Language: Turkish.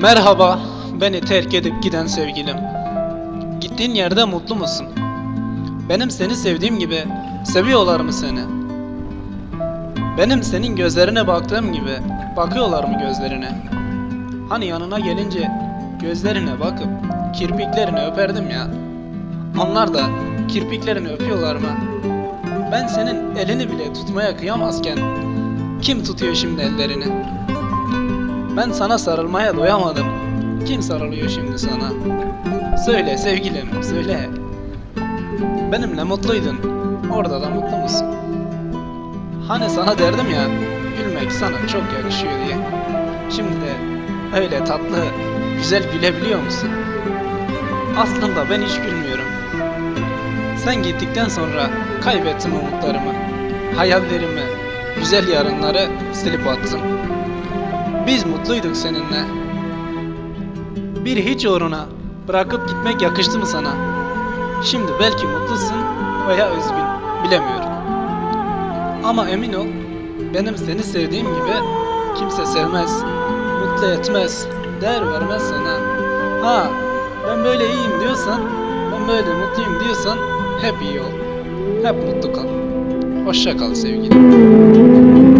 Merhaba, beni terk edip giden sevgilim. Gittiğin yerde mutlu musun? Benim seni sevdiğim gibi seviyorlar mı seni? Benim senin gözlerine baktığım gibi bakıyorlar mı gözlerine? Hani yanına gelince gözlerine bakıp kirpiklerini öperdim ya. Onlar da kirpiklerini öpüyorlar mı? Ben senin elini bile tutmaya kıyamazken kim tutuyor şimdi ellerini? Ben sana sarılmaya doyamadım. Kim sarılıyor şimdi sana? Söyle sevgilim, söyle. Benimle mutluydun. Orada da mutlu musun? Hani sana derdim ya, gülmek sana çok yakışıyor diye. Şimdi de öyle tatlı, güzel gülebiliyor musun? Aslında ben hiç gülmüyorum. Sen gittikten sonra kaybettim umutlarımı, hayallerimi, güzel yarınları silip attım. Biz mutluyduk seninle. Bir hiç uğruna bırakıp gitmek yakıştı mı sana? Şimdi belki mutlusun veya üzgün, bilemiyorum. Ama emin ol, benim seni sevdiğim gibi kimse sevmez, mutlu etmez, değer vermez sana. Ha, ben böyle iyiyim diyorsan, ben böyle mutluyum diyorsan hep iyi ol. Hep mutlu kal. Hoşça kal sevgilim.